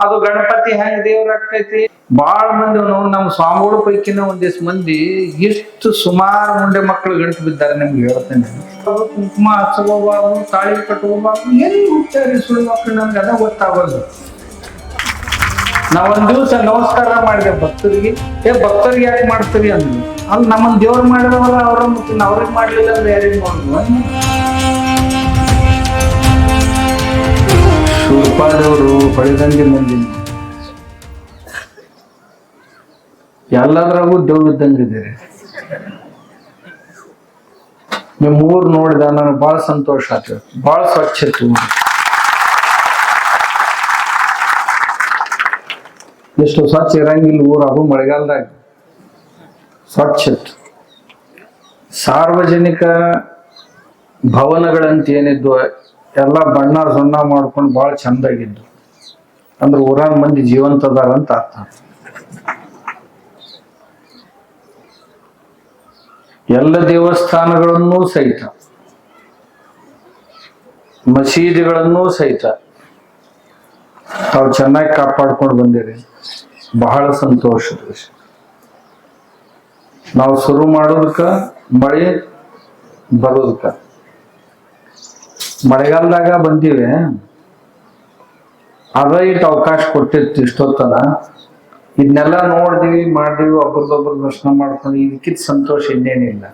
ಅದು ಗಣಪತಿ ಹೆಂಗ್ ದೇವ್ರ ಆಕೈತಿ ಬಾಳ ಮಂದಿ ನಮ್ಮ ಸ್ವಾಮಿಗಳ ಪೈಕಿನ ಒಂದಿಷ್ಟು ಮಂದಿ ಎಷ್ಟು ಸುಮಾರು ಮುಂಡೆ ಮಕ್ಕಳು ಗಂಟು ಬಿದ್ದಾರೆ ನಿಮ್ಗೆ ಹೇಳ್ತೇನೆ. ಕುಂಕುಮ ಹಚ್ಚಬಾರ್ದು ತಾಳಿ ಕಟ್ಕೋಬಾರ್ದು ಎಲ್ಲಿ ಹುಟ್ಟಾರಿ ಸುಳ್ಳು ಮಕ್ಕಳು ನಮ್ಗೆ, ಅದ ನಾವ್ ಒಂದ್ ದಿವಸ ನಮಸ್ಕಾರ ಮಾಡಿದೆ ಭಕ್ತರಿಗೆ. ಏ, ಭಕ್ತರಿಗೆ ಯಾಕೆ ಮಾಡ್ತೀರಿ ಅಂದ್ರು ಅಲ್ಲಿ ನಮ್ಮನ್ನ ದೇವ್ರು ಮಾಡಿದವಲ್ಲ ಅವ್ರ ಮತ್ತೆ ಅವ್ರಿಗೆ ಮಾಡ್ಲಿಲ್ಲ ಅಂದ್ರೆ ಯಾರಿಗೆ ಶೂರ್ಪಾದವರು ಹೊಳೆದಂಗೆ ಮಂದಿ ಎಲ್ಲದ್ರಾಗೂ ದೇವ್ ಇದ್ದಂಗಿದ್ದೀರಿ ನಿಮ್ಮ ಊರು ನೋಡಿದ ನನಗೆ ಬಹಳ ಸಂತೋಷ ಆಯ್ತು. ಬಹಳ ಸ್ವಚ್ಛ ಇತ್ತು ಊರು. ಎಷ್ಟು ಸ್ವಚ್ಛ ಇರಂಗಿಲ್ಲ ಅದು ಮಳೆಗಾಲದಾಗ. ಸ್ವಚ್ಛ ಇತ್ತು. ಸಾರ್ವಜನಿಕ ಭವನಗಳಂತ ಏನಿದ್ವು ಎಲ್ಲ ಬಣ್ಣ ಸುಣ್ಣ ಮಾಡ್ಕೊಂಡು ಭಾಳ ಚಂದಾಗಿದ್ದು. ಅಂದ್ರೆ ಊರಾಗ ಮಂದಿ ಜೀವಂತ ಅದಾರ ಅಂತ ಅರ್ಥ. ಎಲ್ಲ ದೇವಸ್ಥಾನಗಳನ್ನೂ ಸಹಿತ, ಮಸೀದಿಗಳನ್ನೂ ಸಹಿತ ತಾವು ಚೆನ್ನಾಗಿ ಕಾಪಾಡ್ಕೊಂಡು ಬಂದಿರಿ. ಬಹಳ ಸಂತೋಷದ ನಾವು ಶುರು ಮಾಡೋದಕ್ಕ ಮಳೆ ಬರೋದಕ್ಕ ಮಳೆಗಾಲದಾಗ ಬಂದೀವಿ. ಅದೈಟ್ ಅವಕಾಶ ಕೊಟ್ಟಿರ್ತಿ ಇಷ್ಟೊತ್ತನ ಇದನ್ನೆಲ್ಲ ನೋಡಿದೀವಿ, ಮಾಡಿದೀವಿ, ಒಬ್ರದೊಬ್ರ ದರ್ಶನ ಮಾಡ್ಕೊಂಡು ಇದಕ್ಕಿಂತ ಸಂತೋಷ ಇನ್ನೇನಿಲ್ಲ.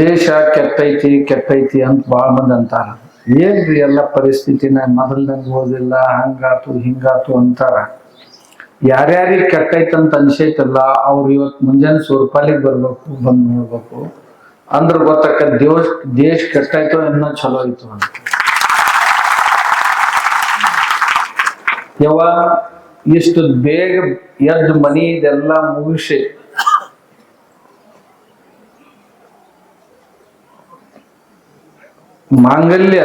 ದೇಶ ಕೆಟ್ಟೈತಿ ಕೆಟ್ಟೈತಿ ಅಂತ ಭಾಳ ಮಂದಿ ಅಂತಾರ. ಏನ್ರಿ ಎಲ್ಲ ಪರಿಸ್ಥಿತಿನ ಮೊದಲ್ದಂಗೆ ಓದಿಲ್ಲ, ಹಂಗಾತು, ಹಿಂಗಾತು ಅಂತಾರ. ಯಾರ್ಯಾರಿಗೆ ಕೆಟ್ಟೈತಂತ ಅನ್ಸೈತಲ್ಲ, ಅವ್ರು ಇವತ್ತು ಮುಂಜಾನೆ ಸೂರ್ಪಾಲಿಗೆ ಬರ್ಬೇಕು, ಬಂದು ನೋಡ್ಬೇಕು. ಅಂದ್ರ ಗೊತ್ತಕ್ಕ ದೇಶ ದೇಶ ಕೆಟ್ಟಾಯ್ತು ಇನ್ನ ಚಲೋ ಆಯ್ತು ಅಂತ. ಯಾವ ಇಷ್ಟು ಬೇಗ ಎದ್ದು ಮನಿ ಇದೆಲ್ಲ ಮುಗಿಸಿ, ಮಾಂಗಲ್ಯ,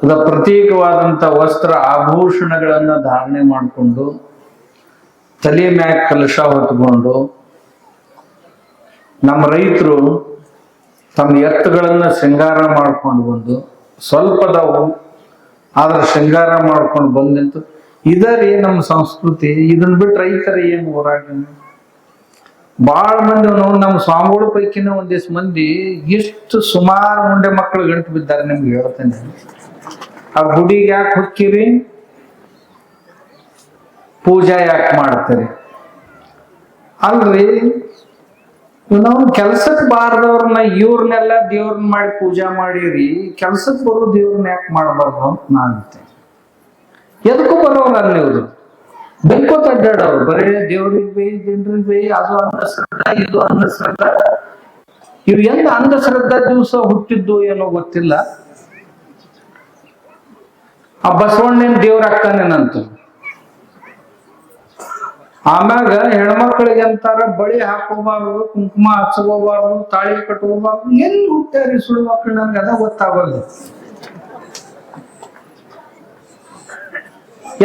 ಅದ ಪ್ರತೀಕವಾದಂತ ವಸ್ತ್ರ ಆಭೂಷಣಗಳನ್ನ ಧಾರಣೆ ಮಾಡಿಕೊಂಡು, ತಲೆ ಮ್ಯಾಗ ಕಲಶ ಹೊತ್ಕೊಂಡು ನಮ್ಮ ರೈತರು ತಮ್ಮ ಎತ್ತುಗಳನ್ನು ಶೃಂಗಾರ ಮಾಡ್ಕೊಂಡು ಬಂದು ಸ್ವಲ್ಪದವು ಆದ್ರೆ ಶೃಂಗಾರ ಮಾಡ್ಕೊಂಡು ಬಂದಿತ್ತು. ಇದರೇ ನಮ್ಮ ಸಂಸ್ಕೃತಿ. ಇದನ್ನ ಬಿಟ್ಟು ರೈತರ ಏನು ಹೋರಾಟ ಭಾಳ ಮಂದಿ ನಮ್ಮ ಸ್ವಾಮಿಗಳ ಪೈಕಿನ ಒಂದಿಷ್ಟು ಮಂದಿ ಎಷ್ಟು ಸುಮಾರು ಮುಂಡೆ ಮಕ್ಕಳು ಗಂಟು ಬಿದ್ದಾರೆ ನಿಮ್ಗೆ ಹೇಳ್ತೇನೆ. ಆ ಗುಡಿಗೆ ಯಾಕೆ ಹೊಕ್ಕಿರಿ ಪೂಜಾ ಯಾಕೆ ಮಾಡ್ತೀರಿ? ಅಲ್ರಿ ನಾವು ಕೆಲ್ಸಕ್ ಬಾರದವ್ರನ್ನ ಇವ್ರನ್ನೆಲ್ಲ ದೇವ್ರನ್ನ ಮಾಡಿ ಪೂಜಾ ಮಾಡಿರಿ ಕೆಲ್ಸಕ್ಕೆ ಬರೋ ದೇವ್ರನ್ನ ಯಾಕೆ ಮಾಡಬಾರ್ದು ಅಂತ ನಾ ಅಂತೆ ಎದಕ್ಕೂ ಬರೋರಲ್ಲ ಇವ್ರು. ಬೆಂಕೋತ ಅಡ್ಡಾಡವ್ರು ಬರೇ ದೇವ್ರಿಗೆ ಬೇ ಜನರಿಗೆ ಬೇ, ಅದು ಅಂಧಶ್ರದ್ಧಾ, ಇದು ಅಂಧಶ್ರದ್ಧಾ. ಇವ್ ಎಂದ ಅಂಧಶ್ರದ್ಧಾ ದಿವಸ ಹುಟ್ಟಿದ್ದು ಏನೋ ಗೊತ್ತಿಲ್ಲ. ಆ ಬಸವಣ್ಣನ ದೇವ್ರ ಆಗ್ತಾನೇನಂತ ಆಮ್ಯಾಗ ಹೆಣ್ಮಕ್ಳಿಗೆ ಅಂತಾರ ಬಳಿ ಹಾಕೋಬಾರ್ದು, ಕುಂಕುಮ ಹಚ್ಕೋಬಾರ್ದು, ತಾಳಿ ಕಟ್ಕೋಬಾರ್ದು, ಎಲ್ಲಿ ಹುಟ್ಟ್ಯಾರಿ ಸುಳ್ಳು ಮಕ್ಕಳು ನನ್ಗೆ ಅದ ಗೊತ್ತಾಗಲ್ಲ.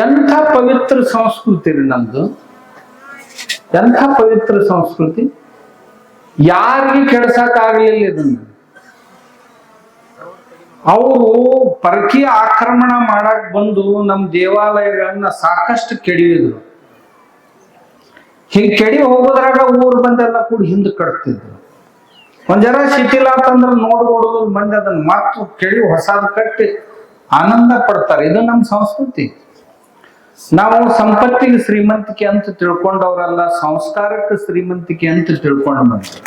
ಎಂಥ ಪವಿತ್ರ ಸಂಸ್ಕೃತಿ ರೀ ನಮ್ದು? ಎಂಥ ಪವಿತ್ರ ಸಂಸ್ಕೃತಿ? ಯಾರಿಗೆ ಕೆಡ್ಸಕ್ ಆಗ್ಲಿಲ್ಲ ಇದನ್ನ. ಅವರು ಪರಕೀಯ ಆಕ್ರಮಣ ಮಾಡಕ್ ಬಂದು ನಮ್ಮ ದೇವಾಲಯಗಳನ್ನ ಸಾಕಷ್ಟು ಕೆಡಿಯಿದ್ರು ಹಿಂಗ್ ಕೆಡಿ ಹೋಗೋದ್ರಾಗ ಊರು ಬಂದೆಲ್ಲ ಕೂಡ ಹಿಂದೆ ಕಟ್ತಿದ್ರು. ಒಂದ್ ಜರ ಶಿಥಿಲ ಅಂತಂದ್ರೆ ನೋಡ್ ನೋಡುದು ಮಂದಿ ಅದನ್ನ ಮತ್ತು ಕೆಡಿ ಹೊಸಾದ್ ಕಟ್ಟಿ ಆನಂದ ಪಡ್ತಾರೆ. ಇದು ನಮ್ಮ ಸಂಸ್ಕೃತಿ. ನಾವು ಸಂಪತ್ತಿಗೆ ಶ್ರೀಮಂತಿಕೆ ಅಂತ ತಿಳ್ಕೊಂಡವ್ರಲ್ಲ, ಸಂಸ್ಕಾರಕ್ಕೆ ಶ್ರೀಮಂತಿಕೆ ಅಂತ ತಿಳ್ಕೊಂಡ್ ಬಂದ್ವಿ.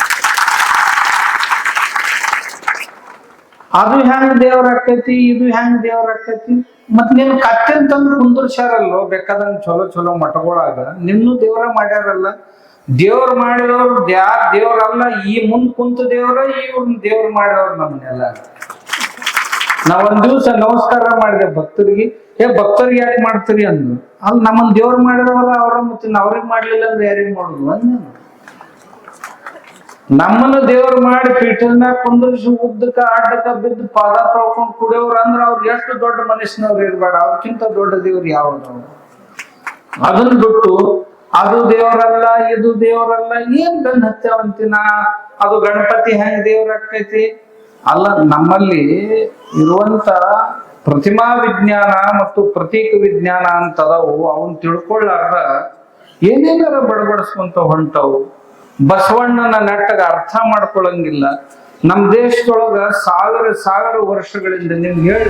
ಅದು ಹೆಂಗ್ ದೇವ್ರ ಆಕೈತಿ ಇದು ಹೆಂಗ್ ದೇವ್ರ ಆಕೈತಿ ಮತ್ ನಿಮ್ ಕತ್ತಿನ ತಂದು ಕುಂದರ್ಸ್ಯಾರಲ್ಲೋ, ಬೇಕಾದಂಗ ಚಲೋ ಚಲೋ ಮಠಗಳಾಗ ನಿನ್ನೂ ದೇವ್ರ ಮಾಡ್ಯಾರಲ್ಲ. ದೇವ್ರ ಮಾಡಿರೋರು ಯಾರ ದೇವ್ರಲ್ಲ ಈ ಮುಂದ್ ಕುಂತ ದೇವ್ರ ಇವ್ರನ್ನ ದೇವ್ರ ಮಾಡ್ಯಾರ ನಮ್ಮನ್ನೆಲ್ಲ ನಾವ್ ಒಂದ್ ದಿವ್ಸ ನಮಸ್ಕಾರ ಮಾಡಿದೆ ಭಕ್ತರಿಗೆ. ಏ, ಭಕ್ತರಿಗೆ ಯಾಕೆ ಮಾಡ್ತೀರಿ ಅಂದ್ರು ಅಲ್ಲಿ ನಮ್ಮನ್ ದೇವ್ರ ಮಾಡಿರೋರು ಅವ್ರ ಮತ್ತೆ ಅವ್ರಿಗೆ ಮಾಡ್ಲಿಲ್ಲ ಅಂದ್ರೆ ಯಾರಿಗ್ ಮಾಡುದು? ಅಂದ ನಾನು. ನಮ್ಮನ್ನ ದೇವ್ರು ಮಾಡಿ ಪೀಠದ ಮ್ಯಾಗ ಕುಂದ್ರಿಸಿ ಉದ್ದಕ್ಕ ಅಡ್ಡಕ್ಕ ಬಿದ್ದು ಪಾದ ತೊಳ್ಕೊಂಡು ಕುಡಿಯೋರು ಅಂದ್ರ ಅವ್ರು ಎಷ್ಟು ದೊಡ್ಡ ಮನುಷ್ಯನವ್ರು ಇರ್ಬೇಡ. ಅವ್ರಕ್ಕಿಂತ ದೊಡ್ಡ ದೇವ್ರು ಯಾವ್ದು ಅದನ್ನ ಬಿಟ್ಟು ಅದು ದೇವರಲ್ಲ, ಇದು ದೇವರಲ್ಲ, ಏನ್ ಗಂಡ ಹತ್ಯಾವಂತಿನ ಅದು ಗಣಪತಿ ಹೆಂಗ್ ದೇವ್ರ ಆಕೈತಿ ಅಲ್ಲ, ನಮ್ಮಲ್ಲಿ ಇರುವಂತ ಪ್ರತಿಮಾ ವಿಜ್ಞಾನ ಮತ್ತು ಪ್ರತೀಕ ವಿಜ್ಞಾನ ಅಂತ ಅದಾವು ಅವನ್ ತಿಳ್ಕೊಳ್ಳಾರ ಏನೇನಾರ ಬಡಬಡಿಸ್ಕೊಂತ ಹೊಂಟವು. ಬಸವಣ್ಣನ ನೆಟ್ಟಗ ಅರ್ಥ ಮಾಡ್ಕೊಳಂಗಿಲ್ಲ. ನಮ್ಮ ದೇಶದೊಳಗ ಸಾವಿರ ಸಾವಿರ ವರ್ಷಗಳಿಂದ ನೀವು ಹೇಳ